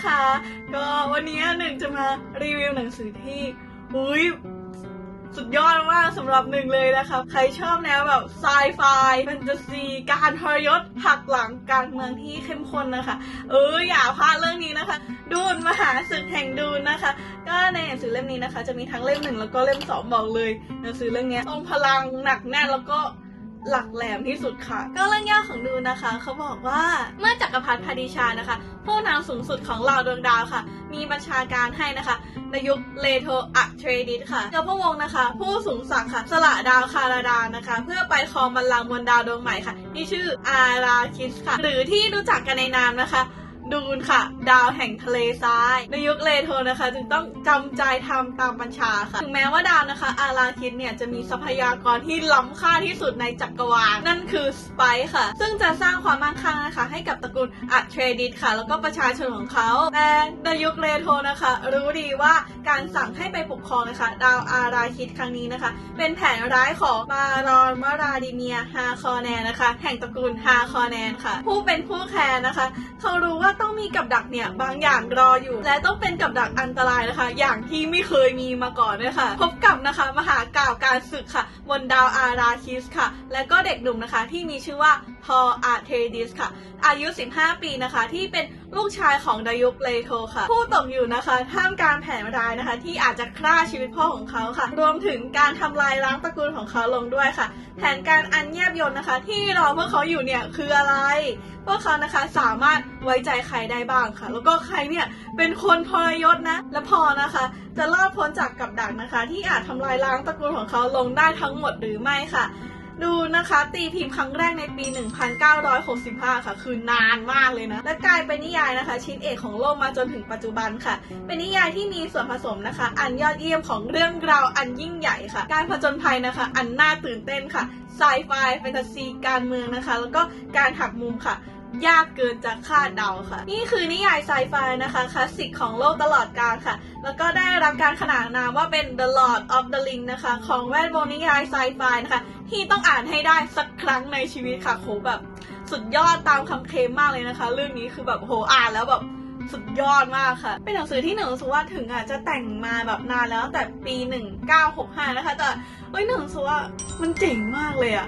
นะคะ ก็วันนี้หนึ่งจะมารีวิวหนังสือที่อุ้ยสุดยอดมากสำหรับหนึ่งเลยนะคะ ใครชอบแนวแบบไซไฟแฟนตาซีการทรยศหักหลังการเมืองที่เข้มข้นนะคะ เอออย่าพลาดเรื่องนี้นะคะ ดูนมหาศึกแห่งดูนนะคะ ก็ในหนังสือเล่มนี้นะคะ จะมีทั้งเล่มหนึ่งแล้วก็เล่มสองบอกเลยหนังสือเรื่องนี้ทรงพลังหนักแน่นแล้วก็ หลักแหลมที่สุดค่ะ ก็เรื่องย่อของดูนะคะเขาบอกว่าเมื่อจักรพรรดิพาดิชานะคะ ผู้นำสูงสุดของเหล่าดวงดาวค่ะ มีบัญชาการให้นะคะ ในยุคเลโทอะเทรดิสค่ะเจ้าพระวงศ์นะคะ ผู้สูงสักดิ์ค่ะสละดาวคาราดานนะคะ เพื่อไปครองบัลลังก์บนดาวดวงใหม่ค่ะที่ชื่ออาราคิสค่ะ หรือที่รู้จักกันในนามนะคะ ดูนค่ะ ดาวแห่งทะเลทราย ในยุคเลโทนะคะ จึงต้องจำใจทำตามบัญชาค่ะ ถึงแม้ว่าดาวนะคะ อาราคิดเนี่ยจะมีทรัพยากรที่ล้ำค่าที่สุดในจักรวาล นั่นคือสไปซ์ค่ะ ซึ่งจะสร้างความมั่งคั่งนะคะ ให้กับตระกูลอัตเทรดิสค่ะ แล้วก็ประชาชนของเขาแต่ในยุคเลโทนะคะ รู้ดีว่าการสั่งให้ไปปกครองนะคะ ดาวอาราคิดครั้งนี้นะคะ เป็นแผนร้ายของมารอนมาราดิเมียฮาคอแนนนะคะ แห่งตระกูลฮาคอแนนค่ะ ผู้เป็นผู้แคร์นะคะ เขารู้ว่าต้องมีกับดักเนี่ยบางอย่างรออยู่ และต้องเป็นกับดักอันตรายนะคะ อย่างที่ไม่เคยมีมาก่อนด้วยค่ะ พบกับนะคะมหากาบการศึกค่ะ บนดาวอาราคิสค่ะ และก็เด็กหนุ่มนะคะที่มีชื่อว่าพออาเทดิสค่ะ อายุ 15 ปีนะคะ ที่เป็นลูกชายของดายุคเลโทค่ะ ผู้ตกอยู่นะคะท่ามกลารแผนร้ายนะคะ ที่อาจจะฆ่าชีวิตพ่อของเขาค่ะ รวมถึงการทำลายล้างตระกูลของเขาลงด้วยค่ะ แผนการอันแยบยลนะคะ ที่รอพวกเขาอยู่เนี่ยคืออะไร พวกเขานะคะสามารถไว้ใจใครได้บ้างค่ะ แล้วก็ใครเนี่ยเป็นคนทรยศนะ และพอนะคะ จะรอดพ้นจากกับดักนะคะ ที่อาจทำลายล้างตระกูลของเขาลงได้ทั้งหมดหรือไม่ค่ะ ดูนะคะ ตีพิมพ์ครั้งแรกในปี 1965 ค่ะ คือนานมากเลยนะ และกลายเป็นนิยายนะคะ ชิ้นเอกของโลกมาจนถึงปัจจุบันค่ะ เป็นนิยายที่มีส่วนผสมนะคะ อันยอดเยี่ยมของเรื่องราวอันยิ่งใหญ่ค่ะ การผจญภัยนะคะ อันน่าตื่นเต้นค่ะไซไฟแฟนตาซีการเมืองนะคะ แล้วก็การหักมุมค่ะ ยากเกินจะคาดเดาค่ะ นี่คือนิยายไซไฟนะคะคลาสสิกของโลกตลอดกาลค่ะ แล้วก็ได้รับการขนานนามว่าเป็น The Lord of the Ring นะคะ ของแวดวงนิยายไซไฟนะคะ ที่ต้องอ่านให้ได้สักครั้งในชีวิตค่ะโหแบบสุดยอดตามคำเคลมมากเลยนะคะ เรื่องนี้คือแบบโหอ่านแล้วแบบสุดยอดมากค่ะ เป็นหนังสือที่หนึ่งสึกว่าถึงอาจจะแต่งมาแบบนานแล้วตั้งแต่ปี 1965 นะคะ แต่เอ้ยหนึ่งรู้สึกว่ามันเจ๋งมากเลยอะ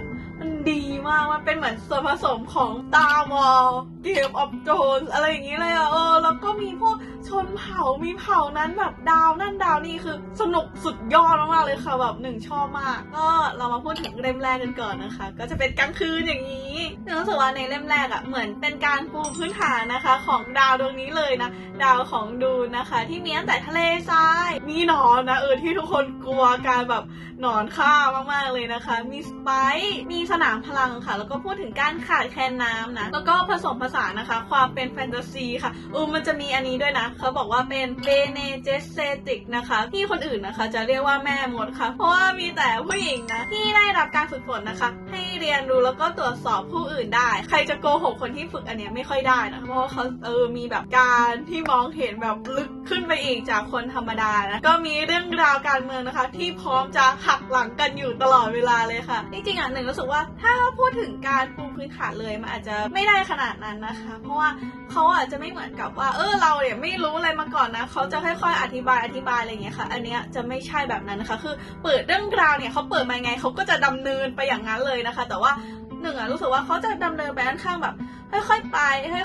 ดีมาก มันเป็นเหมือนส่วนผสมของ Star Wars Game of Thrones อะไรอย่างนี้เลยอะเออ แล้วก็มีพวกชนเผ่า มีเผ่านั้นแบบดาวนั่นดาวนี่คือสนุกสุดยอดมากๆเลยค่ะแบบหนึ่งชอบมาก ก็เรามาพูดถึงเล่มแรกกันก่อนนะคะ ก็จะเป็นกลางคืนอย่างนี้หนึ่งรู้สึกว่าในเล่มแรกอะเหมือนเป็นการปูพื้นฐานนะคะ ของดาวดวงนี้เลยนะดาวของดูนนะคะ ที่มีตั้งแต่ทะเลทรายมีหนอนนะเออที่ทุกคนกลัวการแบบหนอนฆ่ามากๆเลยนะคะ มีสไปซ์มีสนามพลังค่ะ แล้วก็พูดถึงการขาดแคลนน้ำนะแล้วก็ผสมผสานนะคะ ความเป็นแฟนตาซีค่ะเออมันจะมีอันนี้ด้วยนะเขาบอกว่าเป็นเบเนเจสเซติกนะคะที่คนอื่นนะคะ จะเรียกว่าแม่มดค่ะ เพราะว่ามีแต่ผู้หญิงนะที่ได้รับการฝึกฝนนะคะ ให้เรียนรู้แล้วก็ตรวจสอบผู้อื่นได้ ใครจะโกหกคนที่ฝึกอันเนี้ยไม่ค่อยได้นะเพราะว่าเขาเออมีแบบการที่มองเห็นแบบลึกขึ้นไปอีกจากคนธรรมดานะก็มีเรื่องราวการเมืองนะคะ ที่พร้อมจะหักหลังกันอยู่ตลอดเวลาเลยค่ะ จริงๆอะหนึ่งรู้สึกว่าถ้าพูดถึงการปูพื้นฐานเลยมันอาจจะไม่ได้ขนาดนั้นนะคะ เพราะว่าเขาอาจจะไม่เหมือนกับว่า เออเราเนี่ยไม่รู้อะไรมาก่อนนะเขาจะค่อยๆอธิบายอธิบายอะไรอย่างเงี้ยค่ะ อันเนี้ยจะไม่ใช่แบบนั้นนะคะ คือเปิดเรื่องราวเนี่ยเขาเปิดมาไงเขาก็จะดำเนินไปอย่างนั้นเลยนะคะ แต่ว่า หนึ่งอะรู้สึกว่าเขาจะดำเนินไปค่อนข้างแบบค่อยๆไป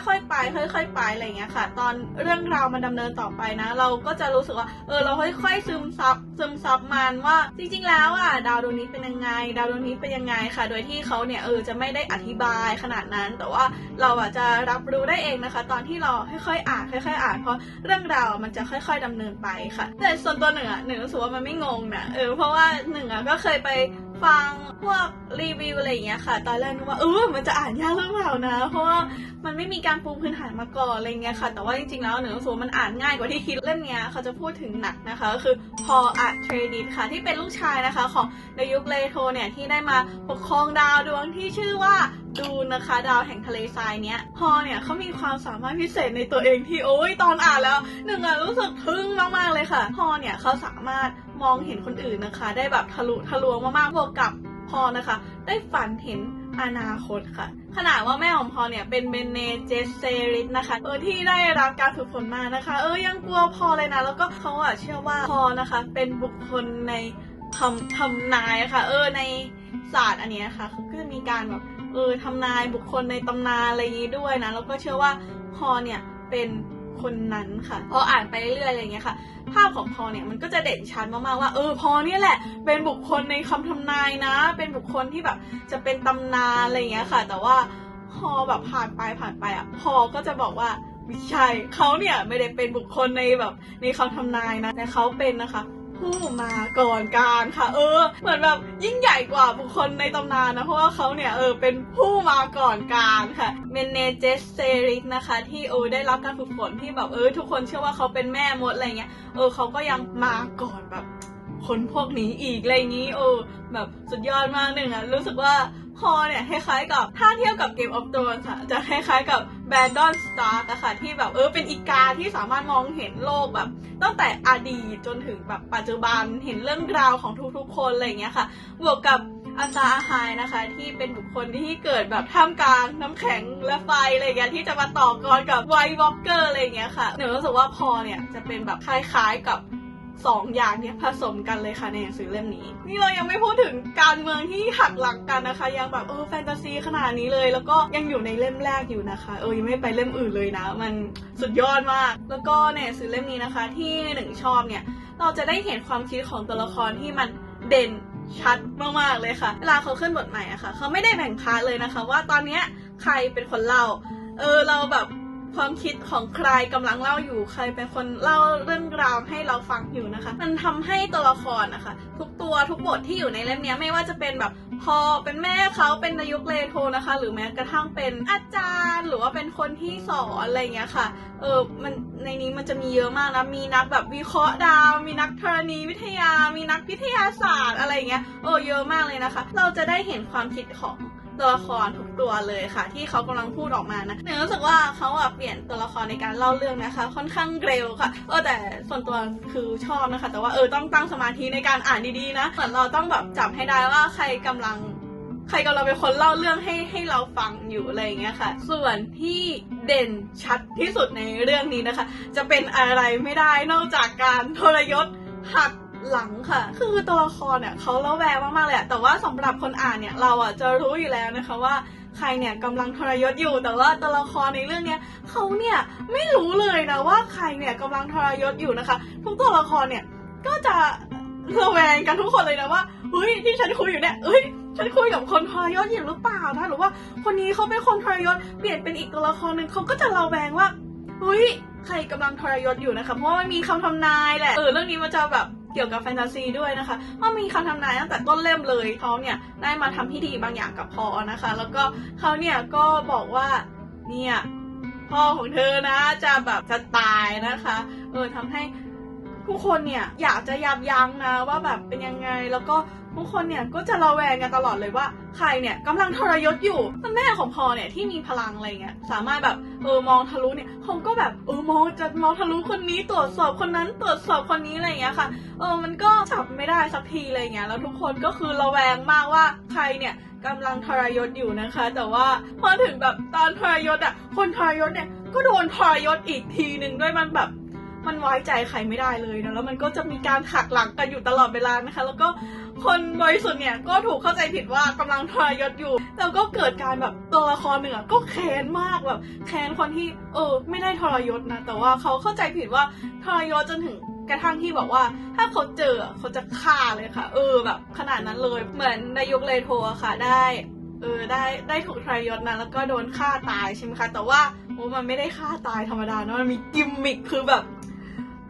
ค่อยๆไปค่อยๆไปอะไรอย่างเงี้ยค่ะ ตอนเรื่องราวมันดำเนินต่อไปนะ เราก็จะรู้สึกว่าเออเราค่อยๆซึมซับซึมซับมันว่าจริง ๆ แล้วอะดาวดวงนี้เป็นยังไง ดาวดวงนี้เป็นยังไงค่ะ โดยที่เขาเนี่ยเออจะไม่ได้อธิบายขนาดนั้น แต่ว่าเราอะจะรับรู้ได้เองนะคะ ตอนที่เราค่อยๆอ่านค่อย ๆ อ่านเพราะเรื่องราวมันจะค่อย ๆดำเนินไปค่ะ แต่ส่วนตัวหนึ่งอะหนึ่งรู้สึกว่ามันไม่งงนะเออเพราะว่าหนึ่งอะก็เคยไป ฟังพวกรีวิวอะไรอย่างเงี้ยค่ะ ตอนแรกนึกว่าเออมันจะอ่านยากหรือเปล่านะ เพราะว่ามันไม่มีการปูพื้นฐานมาก่อนอะไรเงี้ยค่ะ แต่ว่าจริงๆแล้วหนูรู้สึกมันอ่านง่ายกว่าที่คิดเล่มเนี้ยเขาจะพูดถึงหนักนะคะก็คือพออะเทรดิตค่ะที่เป็นลูกชายนะคะ ของในยุคเลโทเนี่ยที่ได้มาปกครองดาวดวงที่ชื่อว่าดูนะคะ ดาวแห่งทะเลทรายเนี้ยพอเนี่ยเขามีความสามารถพิเศษในตัวเองที่โอ้ยตอนอ่านแล้วหนึ่งอะรู้สึกทึ่งมากๆเลยค่ะพอเนี่ยเขาสามารถ มองเห็นคนอื่นนะคะ ได้แบบทะลุทะลวงมากๆบวกกับพอนะคะ ได้ฝันเห็นอนาคตค่ะ ขนาดว่าแม่ของพอเนี่ยเป็นเบนเนเจสเซริสนะคะ เออที่ได้รับการฝึกฝนมานะคะ เออยังกลัวพอเลยนะ แล้วก็เขาอะเชื่อว่าพอนะคะ เป็นบุคคลในคำทำนายะค่ะ เออในศาสตร์อันเนี้ยค่ะก็จะมีการแบบเออทำนายบุคคลในตำนานอะไรอย่างนี้ด้วยนะ แล้วก็เชื่อว่าพอเนี่ยเป็น คนนั้นค่ะพออ่านไปเรื่อยๆอะไรอย่างเงี้ยค่ะ ภาพของพอเนี่ยมันก็จะเด่นชัดมากๆว่าเออพอเนี่ยแหละ เป็นบุคคลในคำทำนายนะ เป็นบุคคลที่แบบจะเป็นตำนานอะไรเงี้ยค่ะ แต่ว่าพอแบบผ่านไปผ่านไปอะพอก็จะบอกว่าไม่ใช่เขาเนี่ยไม่ได้เป็นบุคคลในแบบในคำทำนายนะแต่เขาเป็นนะคะ ผู้มาก่อนการค่ะ เออ เหมือนแบบยิ่งใหญ่กว่าบุคคลในตำนานนะ เพราะว่าเขาเนี่ยเออเป็นผู้มาก่อนการค่ะเมเนเจสเซริกนะคะ ที่เออได้รับการฝึกฝนที่แบบเออทุกคนเชื่อว่าเขาเป็นแม่มดอะไรเงี้ยเออเขาก็ยังมาก่อนแบบคนพวกนี้อีกอะไรอย่างนี้ เออ แบบสุดยอดมากหนึ่งอะรู้สึกว่า พอเนี่ยคล้ายๆกับถ้าเทียบกับ Game of Thrones อะจะคล้ายๆกับ b a d o n Stark อะค่ะที่แบบเออเป็นอีกาที่สามารถมองเห็นโลกแบบ ตั้งแต่อดีตจนถึงแบบปัจจุบันเห็นเรื่องราวของทุกๆ คนอะไรอย่างเงี้ยค่ะ บวกกับอาซาอาไฮนะคะที่เป็นบุคคลที่เกิดแบบท่ามกลางน้ำแข็งและไฟอะไรเงี้ยที่จะมาต่อกรกับไวท์วอล์กเกอร์อะไรเงี้ยค่ะหนูรู้สึกว่าพอเนี่ยจะเป็นแบบคล้ายๆกับ สองอย่างเนี่ยผสมกันเลยค่ะในหนังสือเล่มนี้ นี่เรายังไม่พูดถึงการเมืองที่หักหลักกันนะคะ ยังแบบเออแฟนตาซีขนาดนี้เลย แล้วก็ยังอยู่ในเล่มแรกอยู่นะคะ เออยังไม่ไปเล่มอื่นเลยนะ มันสุดยอดมาก แล้วก็ในหนังสือเล่มนี้นะคะ ที่หนึ่งชอบเนี่ยเราจะได้เห็นความคิดของตัวละครที่มันเด่นชัดมากๆเลยค่ะ เวลาเขาขึ้นบทใหม่อะค่ะ เขาไม่ได้แบ่งพาร์ทเลยนะคะ ว่าตอนเนี้ยใครเป็นคนเล่า เออเราแบบ ความคิดของใครกำลังเล่าอยู่ใครเป็นคนเล่าเรื่องราวให้เราฟังอยู่นะคะ มันทำให้ตัวละครนะคะ ทุกตัวทุกบทที่อยู่ในเล่มเนี้ยไม่ว่าจะเป็นแบบพ่อเป็นแม่เขาเป็นนายกเลโทนะคะ หรือแม้กระทั่งเป็นอาจารย์ หรือว่าเป็นคนที่สอนอะไรเงี้ยค่ะเออมันในนี้มันจะมีเยอะมากนะมีนักแบบวิเคราะห์ดาว มีนักธรณีวิทยา มีนักวิทยาศาสตร์อะไรเงี้ยเออเยอะมากเลยนะคะ เราจะได้เห็นความคิดของ ตัวละครทุกตัวเลยค่ะ ที่เขากำลังพูดออกมานะหนูรู้สึกว่าเขาอะเปลี่ยนตัวละครในการเล่าเรื่องนะคะ ค่อนข้างเร็วค่ะเออแต่ส่วนตัวคือชอบนะคะ แต่ว่าเออต้องตั้งสมาธิในการอ่านดีๆนะเหมือนเราต้องแบบจับให้ได้ว่าใครกำลังใครกำลังเป็นคนเล่าเรื่องให้ให้เราฟังอยู่อะไรอย่างเงี้ยค่ะ ส่วนที่เด่นชัดที่สุดในเรื่องนี้นะคะ จะเป็นอะไรไม่ได้นอกจากการทรยศหัก หลังค่ะ คือตัวละครเนี่ยเขาเล่าแววมากๆเลยแต่ว่าสำหรับคนอ่านเนี่ยเราอะจะรู้อยู่แล้วนะคะว่าใครเนี่ยกำลังทรยศอยู่ แต่ว่าตัวละครในเรื่องเนี้ยเขาเนี่ยไม่รู้เลยนะว่าใครเนี่ยกำลังทรยศอยู่นะคะ ทุกตัวละครเนี่ยก็จะระแวงกันทุกคนเลยนะว่าเฮ้ยที่ฉันคุยอยู่เนี่ยเฮ้ยฉันคุยกับคนทรยศอยู่หรือเปล่านะหรือว่าคนนี้เขาเป็นคนทรยศเปลี่ยนเป็นอีกตัวละครหนึ่งเขาก็จะระแวงว่าเฮ้ยใครกำลังทรยศอยู่นะคะเพราะว่ามันมีคำทำนายแหละเออเรื่องนี้มันจะแบบ กี่ยวกับแฟนตาซีด้วยนะคะว่ามีคำทำนายตั้งแต่ต้นเล่มเลยเขาเนี่ยได้มาทำพิธีบางอย่างกับพอนะคะ แล้วก็เขาเนี่ยก็บอกว่าเนี่ยพ่อของเธอนะจะแบบจะตายนะคะเออทำให้ ทุกคนเนี่ยอยากจะยับยั้งนะว่าแบบเป็นยังไงแล้วก็ทุกคนเนี่ยก็จะระแวงกันตลอดเลยว่าใครเนี่ยกำลังทรยศอยู่แต่แม่ของพอเนี่ยที่มีพลังอะไรเงี้ยสามารถแบบเออมองทะลุเนี่ยเขาก็แบบเออมองจะมองทะลุคนนี้ตรวจสอบคนนั้นตรวจสอบคนนี้อะไรเงี้ยค่ะ เออมันก็จับไม่ได้สักทีอะไรเงี้ยแล้วทุกคนก็คือระแวงมากว่าใครเนี่ยกำลังทรยศอยู่นะคะ แต่ว่าพอถึงแบบตอนทรยศอะคนทรยศเนี่ยก็โดนทรยศอีกทีหนึ่งด้วยมันแบบ มันไว้ใจใครไม่ได้เลยนะแล้วมันก็จะมีการหักหลังกันอยู่ตลอดเวลานะคะ แล้วก็คนบริสุทธิ์เนี่ยก็ถูกเข้าใจผิดว่ากำลังทรยศอยู่ แล้วก็เกิดการแบบตัวละครหนึ่งอะก็แค้นมากแบบแค้นคนที่เออไม่ได้ทรยศนะ แต่ว่าเขาเข้าใจผิดว่าทรยศจนถึงกระทั่งที่บอกว่าถ้าเขาเจอเขาจะฆ่าเลยค่ะ เออแบบขนาดนั้นเลย เหมือนนายกเลโทอะค่ะได้เออได้ได้ถูกทรยศนะแล้วก็โดนฆ่าตายใช่ไหมคะ แต่ว่าโอ้มันไม่ได้ฆ่าตายธรรมดาเนาะมันมีกิมมิคคือแบบ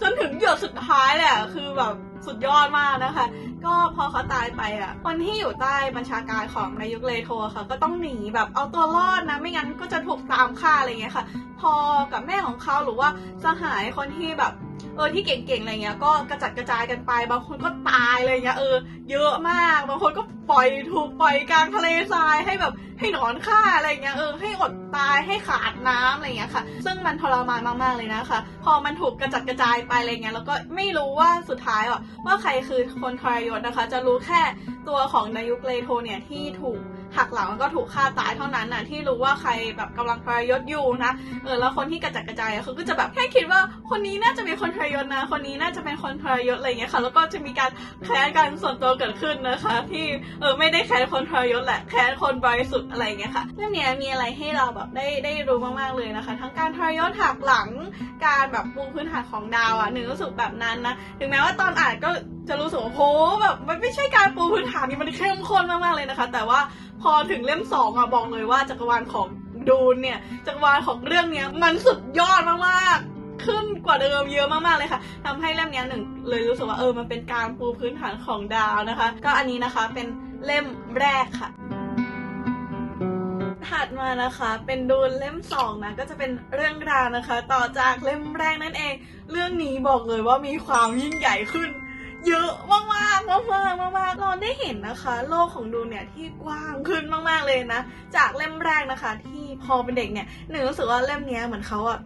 จนถึงหยดสุดท้ายแหละคือแบบ สุดยอดมากนะคะ ก็พอเขาตายไปอะคนที่อยู่ใต้บัญชาการของนายกเลโทอะค่ะ ก็ต้องหนีแบบเอาตัวรอดนะ ไม่งั้นก็จะถูกตามฆ่าอะไรเงี้ยค่ะ พอกับแม่ของเขาหรือว่าสหายคนที่แบบเออที่เก่งๆอะไรเงี้ยก็กระจัดกระจายกันไป บางคนก็ตายเลยเงี้ยเออเยอะมากบางคนก็ปล่อยถูกปล่อยกลางทะเลทรายให้แบบให้หนอนฆ่าอะไรเงี้ยเออให้อดตายให้ขาดน้ำอะไรเงี้ยค่ะ ซึ่งมันทรมานมากๆเลยนะคะ พอมันถูกกระจัดกระจายไปอะไรเงี้ยแล้วก็ไม่รู้ว่าสุดท้ายอะว่าใครคือคนทรยศนะคะ จะรู้แค่ตัวของนายุกเลโทเนี่ยที่ถูก หักหลังแล้วก็ถูกฆ่าตายเท่านั้นน่ะที่รู้ว่าใครแบบกำลังทรยศอยู่นะเออแล้วคนที่กระจัดกระจายเขาก็จะแบบแค่คิดว่าคนนี้น่าจะเป็นคนทรยศนะ คนนี้น่าจะเป็นคนทรยศอะไรเงี้ยค่ะ แล้วก็จะมีการแค้นกันส่วนตัวเกิดขึ้นนะคะ ที่เออไม่ได้แค้นคนทรยศแหละแค้นคนบริสุทธิ์อะไรเงี้ยค่ะเรื่องเนี้ยมีอะไรให้เราแบบได้ได้รู้มากๆเลยนะคะ ทั้งการทรยศหักหลังการแบบปูพื้นฐานของดาวอะหนึ่งรู้สึกแบบนั้นนะถึงแม้ว่าตอนอ่านก็ จะรู้สึกว่าโหแบบมันไม่ใช่การปูพื้นฐานนี่มันเข้มข้นมากๆเลยนะคะ แต่ว่าพอถึงเล่มสองอะบอกเลยว่าจักรวาลของดูนเนี่ยจักรวาลของเรื่องเนี้ยมันสุดยอดมากๆขึ้นกว่าเดิมเยอะมากๆเลยค่ะทำให้เล่มนี้หนึ่งเลยรู้สึกว่าเออมันเป็นการปูพื้นฐานของดาวนะคะ ก็อันนี้นะคะเป็นเล่มแรกค่ะ ถัดมานะคะเป็นดูนเล่มสองนะก็จะเป็นเรื่องราวนะคะ ต่อจากเล่มแรกนั่นเอง เรื่องนี้บอกเลยว่ามีความยิ่งใหญ่ขึ้น เยอะมากมากมากมากมากมากเราได้เห็นนะคะ โลกของดูเนี่ยที่กว้างขึ้นมาก ๆ เลยนะ จากเล่มแรกนะคะ ที่พอเป็นเด็กเนี่ยหนึ่งรู้สึกว่าเล่มนี้เหมือนเขาอะ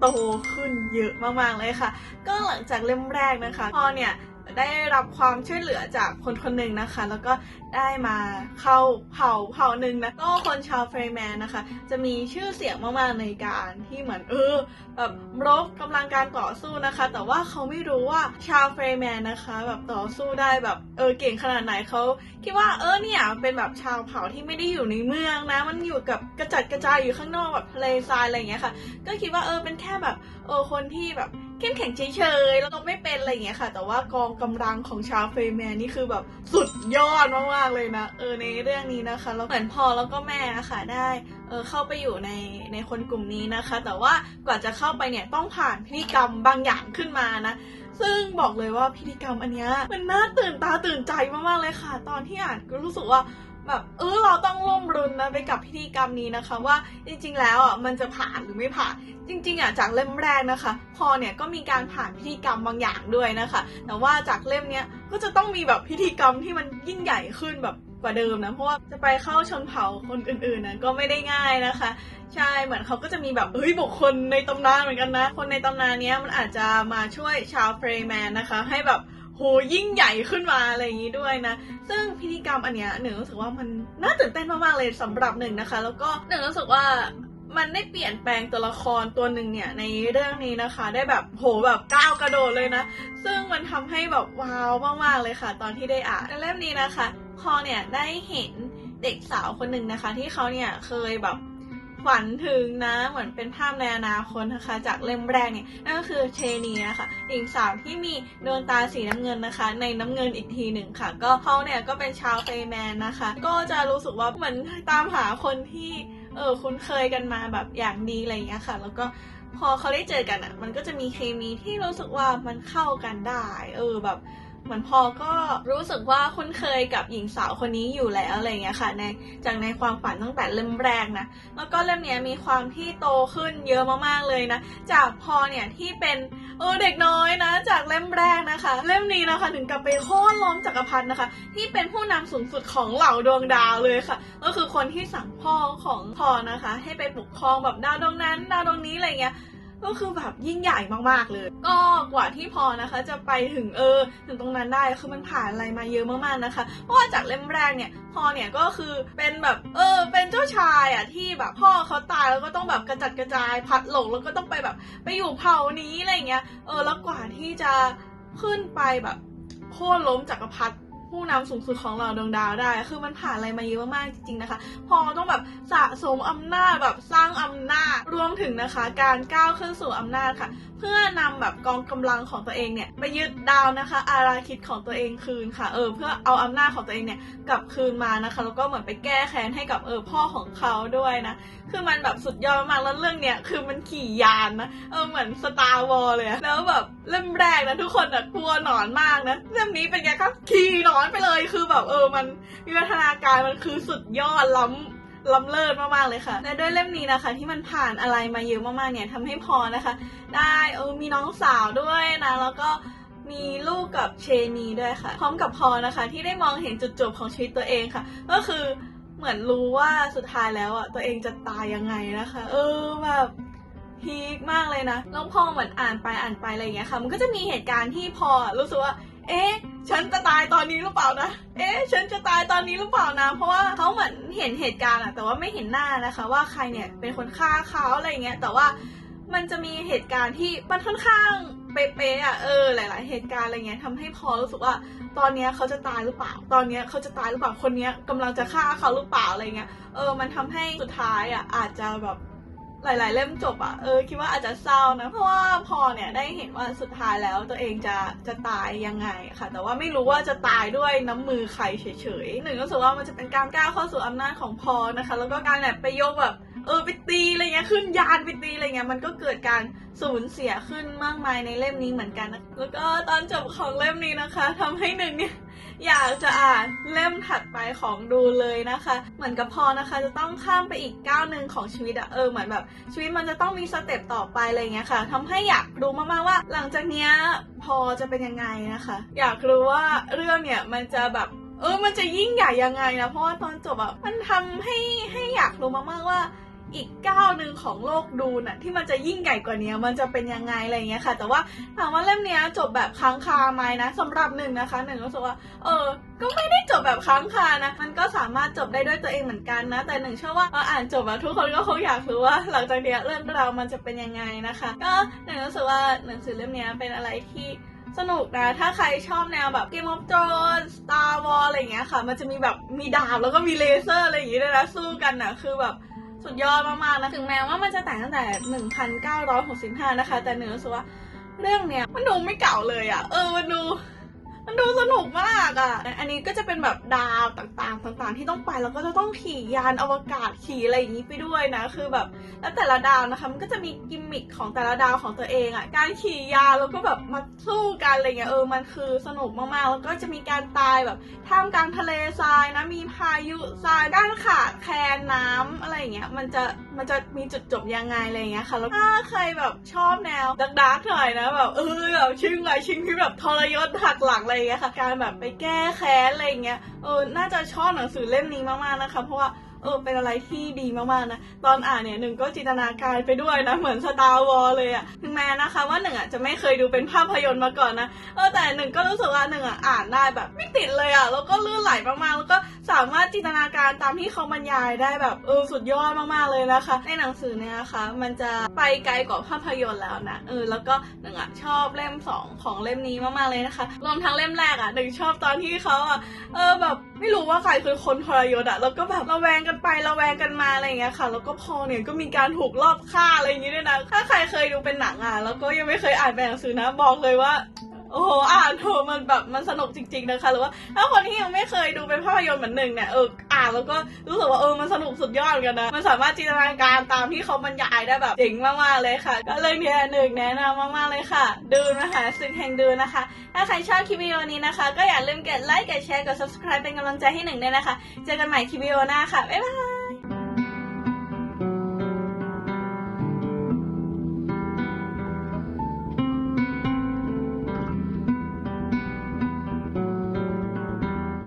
โตขึ้นเยอะมากๆเลยค่ะ ก็หลังจากเล่มแรกนะคะ พอเนี่ย ได้รับความช่วยเหลือจากคนคนหนึ่งนะคะ แล้วก็ได้มาเข้าเผ่าเผ่าหนึ่งนะก็คนชาวเฟรแมนนะคะ จะมีชื่อเสียงมากๆในการที่เหมือนเออแบบรบกำลังการต่อสู้นะคะ แต่ว่าเขาไม่รู้ว่าชาวเฟรแมนนะคะ แบบต่อสู้ได้แบบเออเก่งขนาดไหนเขาคิดว่าเออเนี่ยเป็นแบบชาวเผ่าที่ไม่ได้อยู่ในเมืองนะ มันอยู่กับกระจัดกระจายอยู่ข้างนอกแบบทะเลทรายอะไรอย่างเงี้ยค่ะ ก็คิดว่าเออเป็นแค่แบบเออคนที่แบบ เข้มแข็งเฉยๆ แล้วก็ไม่เป็นอะไรอย่างเงี้ยค่ะ แต่ว่ากองกำลังของชาวเฟรแมนนี่คือแบบสุดยอดมากๆเลยนะ เออในเรื่องนี้นะคะ แล้วเหมือนพอแล้วก็แม่อะค่ะได้เออเข้าไปอยู่ในในคนกลุ่มนี้นะคะ แต่ว่ากว่าจะเข้าไปเนี่ยต้องผ่านพิธีกรรมบางอย่างขึ้นมานะ ซึ่งบอกเลยว่าพิธีกรรมอันเนี้ยมันน่าตื่นตาตื่นใจมากๆเลยค่ะ ตอนที่อ่านก็รู้สึกว่า แบบเออเราต้องร่วมรุนนะไปกับพิธีกรรมนี้นะคะ ว่าจริงๆ แล้วอะมันจะผ่านหรือไม่ผ่าน จริง ๆอะจากเล่มแรกนะคะ พอเนี่ยก็มีการผ่านพิธีกรรมบางอย่างด้วยนะคะ แต่ว่าจากเล่มเนี้ยก็จะต้องมีแบบพิธีกรรมที่มันยิ่งใหญ่ขึ้นแบบกว่าเดิมนะเพราะว่าจะไปเข้าชนเผ่าคนอื่นๆนะก็ไม่ได้ง่ายนะคะ ใช่เหมือนเขาก็จะมีแบบเฮ้ยบุคคลในตำนานเหมือนกันนะ คนในตำนานเนี้ยมันอาจจะมาช่วยชาวเฟรแมนนะคะ ให้แบบ โหยิ่งใหญ่ขึ้นมาอะไรอย่างนี้ด้วยนะ ซึ่งพิธีกรรมอันเนี้ยหนึ่งรู้สึกว่ามันน่าตื่นเต้นมากๆเลยสำหรับหนึ่งนะคะ แล้วก็หนึ่งรู้สึกว่ามันได้เปลี่ยนแปลงตัวละครตัวหนึ่งเนี่ยในเรื่องนี้นะคะ ได้แบบโหแบบก้าวกระโดดเลยนะ ซึ่งมันทำให้แบบว้าวมากๆเลยค่ะ ตอนที่ได้อ่านในเล่มนี้นะคะ พอเนี่ยได้เห็นเด็กสาวคนหนึ่งนะคะ ที่เขาเนี่ยเคยแบบ ฝันถึงนะ เหมือนเป็นภาพในอนาคตนะคะ จากเล่มแรกเนี่ยนั่นก็คือเชนีนะคะหญิงสาวที่มีดวงตาสีน้ำเงินนะคะ ในน้ำเงินอีกทีหนึ่งค่ะ ก็เขาเนี่ยก็เป็นชาวเฟย์แมนนะคะ ก็จะรู้สึกว่าเหมือนตามหาคนที่เออคุ้นเคยกันมาแบบอย่างดีอะไรอย่างเงี้ยค่ะ แล้วก็พอเขาได้เจอกันอะ มันก็จะมีเคมีที่รู้สึกว่ามันเข้ากันได้ เออแบบ เหมือนพอก็รู้สึกว่าคุ้นเคยกับหญิงสาวคนนี้อยู่แล้วอะไรเงี้ยค่ะในจากในความฝันตั้งแต่เล่มแรกนะแล้วก็เล่มนี้มีความที่โตขึ้นเยอะมากๆเลยนะจากพอเนี่ยที่เป็นเออเด็กน้อยนะ จากเล่มแรกนะคะ เล่มนี้นะคะถึงกับไปโค่นล้มจักรพรรดินะคะ ที่เป็นผู้นำสูงสุดของเหล่าดวงดาวเลยค่ะ ก็คือคนที่สั่งพ่อของพอนะคะ ให้ไปปกครองแบบดาวดวงนั้น ดาวดวงนี้อะไรเงี้ย ก็คือแบบยิ่งใหญ่มากๆเลย ก็กว่าที่พอนะคะจะไปถึงเออถึงตรงนั้นได้คือมันผ่านอะไรมาเยอะมากๆนะคะ เพราะว่าจากเล่มแรกเนี่ยพอเนี่ยก็คือเป็นแบบเออเป็นเจ้าชายอะที่แบบพ่อเขาตายแล้วก็ต้องแบบกระจัดกระจายพัดหลงแล้วก็ต้องไปแบบไปอยู่เผ่านี้อะไรเงี้ยเออแล้วกว่าที่จะขึ้นไปแบบโค่นล้มจักรพรรดิ ผู้นำสูงสุดของเราดวงดาวได้ คือมันผ่านอะไรมาเยอะมากจริงๆนะคะ พอต้องแบบสะสมอำนาจแบบสร้างอำนาจรวมถึงนะคะ การก้าวขึ้นสู่อำนาจค่ะ เพื่อนำแบบกองกำลังของตัวเองเนี่ยไปยึดดาวนะคะ อาราคิดของตัวเองคืนค่ะเออเพื่อเอาอำนาจของตัวเองเนี่ยกลับคืนมานะคะ แล้วก็เหมือนไปแก้แค้นให้กับเออพ่อของเขาด้วยนะคือมันแบบสุดยอดมากแล้วเรื่องเนี้ยคือมันขี่ยานนะเออเหมือนสตาร์วอลเลยแล้วแบบเล่มแรกนะทุกคนอะกลัวหนอนมากนะเล่มนี้เป็นไงครับขี่หนอนไปเลยคือแบบเออมันวิวัฒนาการมันคือสุดยอดล้ำล้ำเลิศมากๆเลยค่ะ และด้วยเล่มนี้นะคะ ที่มันผ่านอะไรมาเยอะมากๆเนี่ยทำให้พอนะคะ ได้เออมีน้องสาวด้วยนะ แล้วก็มีลูกกับเชนีด้วยค่ะ พร้อมกับพอนะคะ ที่ได้มองเห็นจุดจบของชีวิตตัวเองค่ะ ก็คือเหมือนรู้ว่าสุดท้ายแล้วอะตัวเองจะตายยังไงนะคะ เออแบบพีคมากเลยนะแล้วพอเหมือนอ่านไปอ่านไปอะไรอย่างเงี้ยค่ะ มันก็จะมีเหตุการณ์ที่พอรู้สึกว่า เอ๊ะ ฉันจะตายตอนนี้หรือเปล่านะ เอ๊ะ ฉันจะตายตอนนี้หรือเปล่านะ เพราะว่าเขาเหมือนเห็นเหตุการณ์อะแต่ว่าไม่เห็นหน้านะคะ ว่าใครเนี่ยเป็นคนฆ่าเขาอะไรเงี้ย แต่ว่ามันจะมีเหตุการณ์ที่มันค่อนข้างเป๊ะๆอะเออหลาย ๆ เหตุการณ์อะไรเงี้ยทำให้พอรู้สึกว่า ตอนเนี้ยเขาจะตายหรือเปล่า ตอนเนี้ยเขาจะตายหรือเปล่าคนเนี้ยกำลังจะฆ่าเขาหรือเปล่าอะไรเงี้ยเออมันทำให้สุดท้ายอะอาจจะแบบ หลาย ๆ เล่มจบอะเออคิดว่าอาจจะเศร้านะ เพราะว่าพอเนี่ยได้เห็นว่าสุดท้ายแล้วตัวเองจะจะตายยังไงค่ะ แต่ว่าไม่รู้ว่าจะตายด้วยน้ำมือใครเฉย ๆ หนึ่งก็รู้สึกว่ามันจะเป็นการก้าวเข้าสู่อำนาจของพอนะคะ แล้วก็การแบบไปยกแบบเออไปตีอะไรเงี้ยขึ้นยานไปตีอะไรเงี้ยมันก็เกิดการสูญเสียขึ้นมากมายในเล่มนี้เหมือนกันนะแล้วก็ตอนจบของเล่มนี้นะคะทำให้หนึ่งเนี่ย อยากจะอ่านเล่มถัดไปของดูเลยนะคะ เหมือนกับพอนะคะจะต้องข้ามไปอีกก้าวหนึ่งของชีวิตอะเออเหมือนแบบ ชีวิตมันจะต้องมีสเต็ปต่อไปอะไรเงี้ยค่ะทำให้อยากรู้มากๆว่า หลังจากเนี้ยพอจะเป็นยังไงนะคะ อยากรู้ว่าเรื่องเนี่ยมันจะแบบเออมันจะยิ่งใหญ่ยังไงนะเพราะว่าตอนจบอะมันทำให้ให้อยากรู้มากๆว่า อีกก้าวหนึ่งของโลกดูน่ะที่มันจะยิ่งใหญ่กว่านี้มันจะเป็นยังไงอะไรเงี้ยค่ะ แต่ว่าถามว่าเล่มเนี้ยจบแบบค้างคาไหมนะสำหรับหนึ่งนะคะหนึ่งรู้สึกว่า เออ ก็ไม่ได้จบแบบค้างคานะ มันก็สามารถจบได้ด้วยตัวเองเหมือนกันนะ แต่หนึ่งเชื่อว่าพออ่านจบแล้วทุกคนก็คงอยากรู้ว่า หลังจากเนี้ยเรื่องราวมันจะเป็นยังไงนะคะ ก็หนึ่งรู้สึกว่าหนังสือเล่มเนี้ยเป็นอะไรที่สนุกนะ ถ้าใครชอบแนวแบบ Game of Thrones Star Wars อะไรอย่างเงี้ยค่ะ มันจะมีแบบมีดาบแล้วก็มีเลเซอร์อะไรอย่างงี้ด้วยนะ สู้กันนะคือแบบ สุดยอดมากๆนะถึงแม้ว่ามันจะแต่งตั้งแต่ 1965 นะคะ แต่เนื้อสึกว่าเรื่องเนี้ยมันดูไม่เก่าเลยอะ่ะ เออมันดู มันดูสนุกมากอะ่ะ อันนี้ก็จะเป็นแบบดาว ต่างๆ ที่ต้องไปแล้วก็จะต้องขี่ยานอวกาศขี่อะไรอย่างนี้ไปด้วยนะ คือแบบแล้วแต่ละดาวนะคะ มันก็จะมีกิมมิคของแต่ละดาวของตัวเองอะ่ะการขี่ยานแล้วก็แบบมาสู้กันอะไรเงี้ยเออมันคือสนุกมากๆ แล้วก็จะมีการตายแบบท่ามกลางทะเลทรายนะมีพายุทรายด้านขาดแคลนน้ำอะไรอย่างเงี้ยมันจะ มันจะมีจุดจบยังไงอะไรอย่างเงี้ยค่ะแล้วถ้าใครแบบชอบแนวดักดักๆหน่อยนะแบบเออแบบชิงอะไรชิงที่แบบทรยศหักหลังอะไรอย่างเงี้ยค่ะ การแบบไปแก้แค้นอะไรอย่างเงี้ยเออน่าจะชอบหนังสือเล่มนี้มากๆนะคะ เพราะว่า ออเป็นอะไรที่ดีมากๆนะตอนอ่านเนี่ยหนึ่งก็จินตนาการไปด้วยนะเหมือนสตาร์วอลเลยอะถึงแม้นะคะว่าหนึ่งอะจะไม่เคยดูเป็นภาพยนตร์มาก่อนนะเออแต่หนึ่งก็รู้สึกว่าหนึ่งอะอ่านได้แบบไม่ติดเลยอะแล้วก็ลื่นไหลมากๆแล้วก็สามารถจินตนาการตามที่เขาบรรยายได้แบบเออสุดยอดมากๆเลยนะคะ ในหนังสือเนี่ยนะคะมันจะไปไกลกว่าภาพยนตร์แล้วนะเออแล้วก็หนึ่งอะชอบเล่มสองของเล่มนี้มากๆเลยนะคะรวมทั้งเล่มแรกอะหนึ่งชอบตอนที่เขาอะเออแบบไม่รู้ว่าใครคือคนทรยศอะแล้วก็แบบระแวงกันไประแวงกันมาอะไรอย่างเงี้ยค่ะ แล้วก็พอเนี่ยก็มีการถูกลอบฆ่าอะไรอย่างเงี้ยด้วยนะถ้าใครเคยดูเป็นหนังอะแล้วก็ยังไม่เคยอ่านแป็นหนังสือนะบอกเลยว่า อ้โหอ่านโหมันแบบมันสนุกจริง ๆ นะคะหรือว่าถ้าคนที่ยังไม่เคยดูเป็นภาพยนตร์เหมือนหนึ่งเนี่ยเอออ่านแล้วก็รู้สึกว่าเออมันสนุกสุดยอดเหมือนกันนะมันสามารถจินตนาการตามที่เขาบรรยายได้แบบเจ๋งมากๆเลยค่ะ ก็เลยเนี่ยหนึ่งแนะนำมากๆเลยค่ะ ดูนะคะสิ่งแห่งดูนะคะ ถ้าใครชอบคลิปวิดีโอนี้นะคะ ก็อย่าลืมกดไลค์กดแชร์กด subscribe เป็นกำลังใจให้หนึ่งด้วยนะคะ เจอกันใหม่คลิปวิดีโอหน้าค่ะบ๊ายบาย